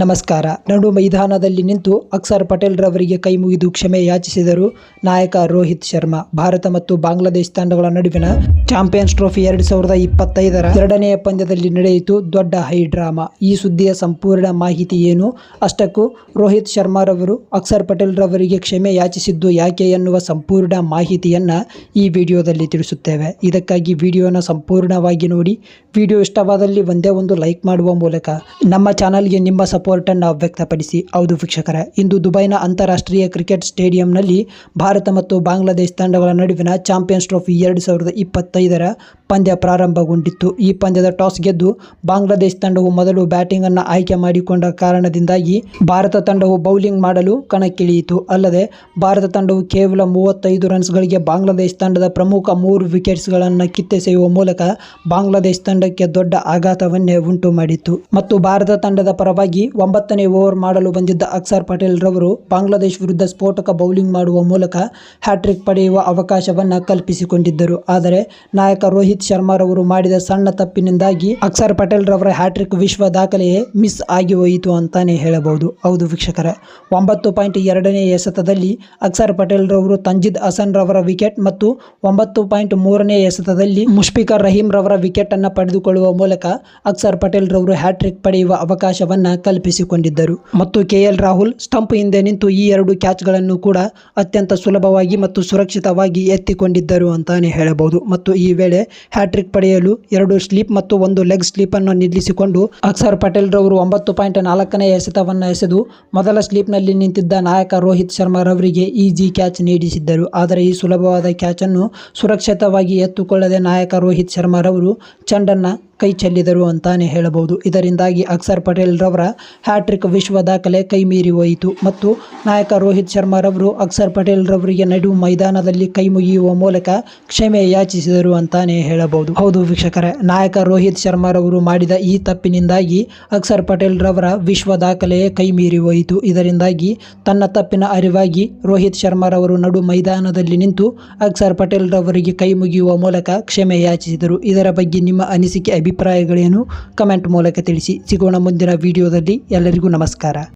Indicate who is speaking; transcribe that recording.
Speaker 1: ನಮಸ್ಕಾರ. ನಡು ಮೈದಾನದಲ್ಲಿ ನಿಂತು ಅಕ್ಸರ್ ಪಟೇಲ್ ರವರಿಗೆ ಕೈ ಮುಗಿದು ಕ್ಷಮೆ ಯಾಚಿಸಿದರು ನಾಯಕ ರೋಹಿತ್ ಶರ್ಮಾ. ಭಾರತ ಮತ್ತು ಬಾಂಗ್ಲಾದೇಶ ತಂಡಗಳ ನಡುವಿನ ಚಾಂಪಿಯನ್ಸ್ ಟ್ರೋಫಿ ಎರಡು ಸಾವಿರದ ಇಪ್ಪತ್ತೈದರ ಎರಡನೆಯ ಪಂದ್ಯದಲ್ಲಿ ನಡೆಯಿತು ದೊಡ್ಡ ಹೈ ಡ್ರಾಮಾ. ಈ ಸುದ್ದಿಯ ಸಂಪೂರ್ಣ ಮಾಹಿತಿ ಏನು? ಅಷ್ಟಕ್ಕೂ ರೋಹಿತ್ ಶರ್ಮಾರವರು ಅಕ್ಸರ್ ಪಟೇಲ್ ರವರಿಗೆ ಕ್ಷಮೆ ಯಾಚಿಸಿದ್ದು ಯಾಕೆ ಎನ್ನುವ ಸಂಪೂರ್ಣ ಮಾಹಿತಿಯನ್ನು ಈ ವಿಡಿಯೋದಲ್ಲಿ ತಿಳಿಸುತ್ತೇವೆ. ಇದಕ್ಕಾಗಿ ವಿಡಿಯೋನ ಸಂಪೂರ್ಣವಾಗಿ ನೋಡಿ. ವಿಡಿಯೋ ಇಷ್ಟವಾದಲ್ಲಿ ಒಂದೇ ಒಂದು ಲೈಕ್ ಮಾಡುವ ಮೂಲಕ ನಮ್ಮ ಚಾನಲ್ಗೆ ನಿಮ್ಮ ಸಪೋರ್ಟ್ ಅನ್ನು ವ್ಯಕ್ತಪಡಿಸಿ, ಹೌದು ವೀಕ್ಷಕರ, ಇಂದು ದುಬೈನ ಅಂತಾರಾಷ್ಟ್ರೀಯ ಕ್ರಿಕೆಟ್ ಸ್ಟೇಡಿಯಂನಲ್ಲಿ ಭಾರತ ಮತ್ತು ಬಾಂಗ್ಲಾದೇಶ ತಂಡಗಳ ನಡುವಿನ ಚಾಂಪಿಯನ್ಸ್ ಟ್ರೋಫಿ ಎರಡು ಸಾವಿರದ ಇಪ್ಪತ್ತೈದರ ಪಂದ್ಯ ಪ್ರಾರಂಭಗೊಂಡಿತ್ತು. ಈ ಪಂದ್ಯದ ಟಾಸ್ ಗೆದ್ದು ಬಾಂಗ್ಲಾದೇಶ ತಂಡವು ಮೊದಲು ಬ್ಯಾಟಿಂಗ್ ಅನ್ನು ಆಯ್ಕೆ ಮಾಡಿಕೊಂಡ ಕಾರಣದಿಂದಾಗಿ ಭಾರತ ತಂಡವು ಬೌಲಿಂಗ್ ಮಾಡಲು ಕಣಕ್ಕಿಳಿಯಿತು. ಅಲ್ಲದೆ, ಭಾರತ ತಂಡವು ಕೇವಲ ಮೂವತ್ತೈದು ರನ್ಸ್ಗಳಿಗೆ ಬಾಂಗ್ಲಾದೇಶ ತಂಡದ ಪ್ರಮುಖ ಮೂರು ವಿಕೆಟ್ಸ್ಗಳನ್ನು ಕಿತ್ತೆಸೆಯುವ ಮೂಲಕ ಬಾಂಗ್ಲಾದೇಶ ತಂಡಕ್ಕೆ ದೊಡ್ಡ ಆಘಾತವನ್ನೇ ಉಂಟು ಮಾಡಿತ್ತು ಮತ್ತು ಭಾರತ ತಂಡದ ಪರವಾಗಿ ಒಂಬತ್ತನೇ ಓವರ್ ಮಾಡಲು ಬಂದಿದ್ದ ಅಕ್ಸರ್ ಪಟೇಲ್ ರವರು ಬಾಂಗ್ಲಾದೇಶ ವಿರುದ್ಧ ಸ್ಫೋಟಕ ಬೌಲಿಂಗ್ ಮಾಡುವ ಮೂಲಕ ಹ್ಯಾಟ್ರಿಕ್ ಪಡೆಯುವ ಅವಕಾಶವನ್ನ ಕಲ್ಪಿಸಿಕೊಂಡಿದ್ದರು. ಆದರೆ ನಾಯಕ ರೋಹಿತ್ ಶರ್ಮಾರವರು ಮಾಡಿದ ಸಣ್ಣ ತಪ್ಪಿನಿಂದಾಗಿ ಅಕ್ಸರ್ ಪಟೇಲ್ ರವರ ಹ್ಯಾಟ್ರಿಕ್ ವಿಶ್ವ ದಾಖಲೆಯೇ ಮಿಸ್ ಆಗಿ ಹೋಯಿತು ಅಂತಾನೆ ಹೇಳಬಹುದು. ಹೌದು ವೀಕ್ಷಕರ, ಒಂಬತ್ತು ಪಾಯಿಂಟ್ ಎರಡನೇ ಎಸೆತದಲ್ಲಿ ಅಕ್ಸರ್ ಪಟೇಲ್ ರವರು ತಂಜಿದ್ ಹಸನ್ ರವರ ವಿಕೆಟ್ ಮತ್ತು ಒಂಬತ್ತು ಪಾಯಿಂಟ್ ಮೂರನೇ ಎಸೆತದಲ್ಲಿ ಮುಷ್ಫಿಕರ್ ರಹೀಂ ರವರ ವಿಕೆಟ್ ಅನ್ನು ಪಡೆದುಕೊಳ್ಳುವ ಮೂಲಕ ಅಕ್ಸರ್ ಪಟೇಲ್ ರವರು ಹ್ಯಾಟ್ರಿಕ್ ಪಡೆಯುವ ಅವಕಾಶವನ್ನ ಕಲ್ಪಿಸಿಕೊಂಡಿದ್ದರು. ಮತ್ತು ಕೆಎಲ್ ರಾಹುಲ್ ಸ್ಟಂಪ್ ಹಿಂದೆ ನಿಂತು ಈ ಎರಡು ಕ್ಯಾಚ್ಗಳನ್ನು ಕೂಡ ಅತ್ಯಂತ ಸುಲಭವಾಗಿ ಮತ್ತು ಸುರಕ್ಷಿತವಾಗಿ ಎತ್ತಿಕೊಂಡಿದ್ದರು ಅಂತಾನೆ ಹೇಳಬಹುದು. ಮತ್ತು ಈ ವೇಳೆ ಹ್ಯಾಟ್ರಿಕ್ ಪಡೆಯಲು ಎರಡು ಸ್ಲೀಪ್ ಮತ್ತು ಒಂದು ಲೆಗ್ ಸ್ಲೀಪ್ ಅನ್ನು ನಿಲ್ಲಿಸಿಕೊಂಡು ಅಕ್ಸರ್ ಪಟೇಲ್ ರವರು ಒಂಬತ್ತು ಪಾಯಿಂಟ್ ನಾಲ್ಕನೇ ಎಸೆತವನ್ನು ಎಸೆದು ಮೊದಲ ಸ್ಲೀಪ್ನಲ್ಲಿ ನಿಂತಿದ್ದ ನಾಯಕ ರೋಹಿತ್ ಶರ್ಮಾ ರವರಿಗೆ ಈಜಿ ಕ್ಯಾಚ್ ನೀಡಿಸಿದ್ದರು. ಆದರೆ ಈ ಸುಲಭವಾದ ಕ್ಯಾಚ್ ಅನ್ನು ಸುರಕ್ಷಿತವಾಗಿ ಎತ್ತುಕೊಳ್ಳದೆ ನಾಯಕ ರೋಹಿತ್ ಶರ್ಮಾ ರವರು ಚೆಂಡನ್ನ ಕೈ ಚೆಲ್ಲಿದರು ಅಂತಾನೆ ಹೇಳಬಹುದು. ಇದರಿಂದಾಗಿ ಅಕ್ಸರ್ ಪಟೇಲ್ ರವರ ಹ್ಯಾಟ್ರಿಕ್ ವಿಶ್ವ ದಾಖಲೆ ಕೈ ಮೀರಿ ಹೋಯಿತು ಮತ್ತು ನಾಯಕ ರೋಹಿತ್ ಶರ್ಮಾ ರವರು ಅಕ್ಸರ್ ಪಟೇಲ್ ರವರಿಗೆ ನಡು ಮೈದಾನದಲ್ಲಿ ಕೈ ಮುಗಿಯುವ ಮೂಲಕ ಕ್ಷಮೆ ಯಾಚಿಸಿದರು ಅಂತಾನೆ ಹೇಳಬಹುದು. ಹೌದು ವೀಕ್ಷಕರೇ, ನಾಯಕ ರೋಹಿತ್ ಶರ್ಮಾ ರವರು ಮಾಡಿದ ಈ ತಪ್ಪಿನಿಂದಾಗಿ ಅಕ್ಸರ್ ಪಟೇಲ್ ರವರ ವಿಶ್ವ ದಾಖಲೆಯೇ ಕೈ ಮೀರಿ ಹೋಯಿತು. ಇದರಿಂದಾಗಿ ತನ್ನ ತಪ್ಪಿನ ಅರಿವಾಗಿ ರೋಹಿತ್ ಶರ್ಮಾ ರವರು ನಡು ಮೈದಾನದಲ್ಲಿ ನಿಂತು ಅಕ್ಸರ್ ಪಟೇಲ್ ರವರಿಗೆ ಕೈ ಮುಗಿಯುವ ಮೂಲಕ ಕ್ಷಮೆ ಯಾಚಿಸಿದರು. ಇದರ ಬಗ್ಗೆ ನಿಮ್ಮ ಅನಿಸಿಕೆ ಅಭಿಪ್ರಾಯಗಳೇನು ಕಮೆಂಟ್ ಮೂಲಕ ತಿಳಿಸಿ ಸಿಗೋಣ ಮುಂದಿನ ವಿಡಿಯೋದಲ್ಲಿ. ಎಲ್ಲರಿಗೂ ನಮಸ್ಕಾರ.